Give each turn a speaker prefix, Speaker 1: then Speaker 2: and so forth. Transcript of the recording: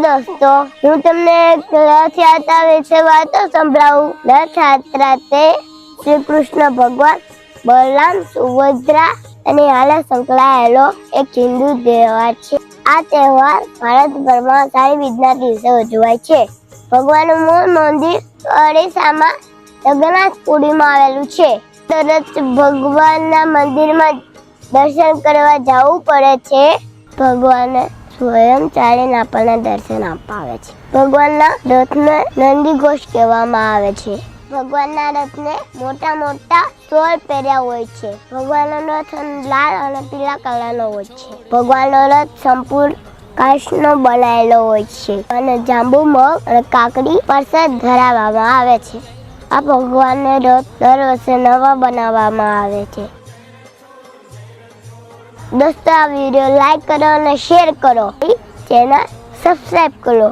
Speaker 1: દોસ્તો, હું તમને રથયાત્રા વિશે વાતો સંભળાવું? રથયાત્રા તે શ્રી કૃષ્ણ ભગવાન, બલરામ, સુભદ્રા અને હાલે સંકળાયેલો એક હિન્દુ તહેવાર છે. આ તહેવાર ભારતભરમાં સારી બીજના દિવસે ઉજવાય છે. ભગવાનનું મૂળ મંદિર ઓડિશામાં જગન્નાથપુરીમાં આવેલું છે. તરત ભગવાનના મંદિરમાં દર્શન કરવા જવું પડે છે. ભગવાન સ્વયં ચાલીને આપણને દર્શન અપાવે છે. ભગવાનના રથને નંદી ઘોષ કહેવામાં આવે છે. ભગવાનના રથને મોટા મોટા સોળ પહેર્યા હોય છે. ભગવાનનો રથ લાલ અને પીળા કલરનો હોય છે. ભગવાનનો રથ સંપૂર્ણ કાચનો બનાવેલો હોય છે અને જાંબુ, મગ અને કાકડી પ્રસાદ ધરાવવામાં આવે છે. આ ભગવાનને રથ દર વર્ષે નવા બનાવવામાં આવે છે. દોસ્તો આ વીડિયો લાઈક કરો અને શેર કરો. ચેનલ સબસ્ક્રાઈબ કરો.